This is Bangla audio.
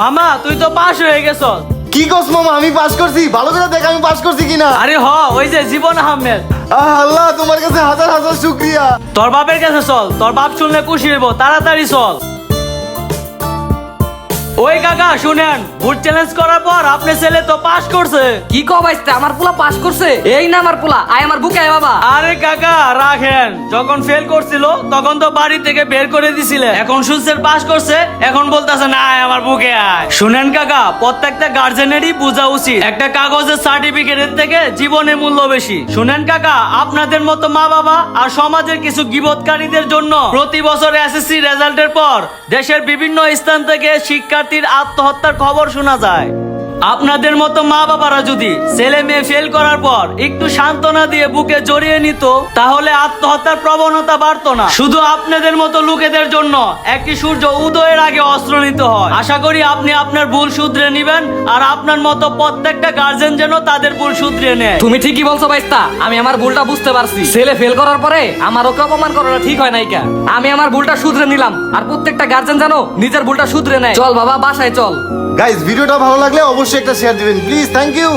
মামা তুই তো পাস হয়ে গেছ। কি কস মামা আমি পাস করছি। ভালো করে দেখ আমি পাস করছি কিনা। আরে হ ওই যে জীবন আহমেদ। আহ, আল্লাহ তোমার কাছে হাজার হাজার শুক্রিয়া। তোর বাপের কাছে চল তোর বাপ শুনলে খুশি হইব তাড়াতাড়ি চল। ওই কাকা শুনেন ভোট চ্যালেঞ্জ করার পর আপনার ছেলে তো পাস করছে। কি কো বাইস্তা আমার পোলা পাস করছে? এই না আমার পোলা আয় আমার বুকে আয় বাবা। আরে কাকা রাখেন যখন ফেল করছিল তখন তো বাড়ি থেকে বের করে দিছিলেন এখন শুনছেন পাস করছে এখন বলতেছে না আয় আমার বুকে আয়। শুনেন কাকা প্রত্যেকটা গার্জেনেরই বোঝা উচিত। একটা কাগজের সার্টিফিকেটের থেকে জীবনের মূল্য বেশি। শুনেন কাকা আপনাদের মতো মা বাবা আর সমাজের কিছু গিবৎকারীদের জন্য প্রতি বছর এসএসসি রেজাল্টের পর দেশের বিভিন্ন স্থান থেকে শিক্ষার্থীর আত্মহত্যার খবর শোনা যায়। আপনাদের মতো মা বাবারা যদি ছেলে মেয়ে ফেল করার পর একটু সান্ত্বনা দিয়ে বুকে জড়িয়ে নিত তাহলে আত্মহত্যার প্রবণতা বাড়তো না। শুধু আপনাদের মতো লোকেদের জন্য একটি সূর্য উদয়ের আগে অস্ত্র নিতে হয়। আশা করি আপনি আপনার ভুল শুধরে নেবেন আর আপনার মতো প্রত্যেকটা গার্জেন যেন তাদের ভুল শুধরে নেয়। তুমি ঠিকই বলছো বাইস্তা আমি আমার ভুলটা বুঝতে পারছি। ছেলে ফেল করার পরে আমার ওকে অপমান করাটা ঠিক হয় নাই কা আমি আমার ভুলটা শুধরে নিলাম আর প্রত্যেকটা গার্জেন যেন নিজের ভুলটা শুধরে নেয়। চল বাবা বাসায় চল। গাইজ ভিডিওটা ভালো লাগলে অবশ্যই একটা শেয়ার দিবেন প্লিজ থ্যাংক ইউ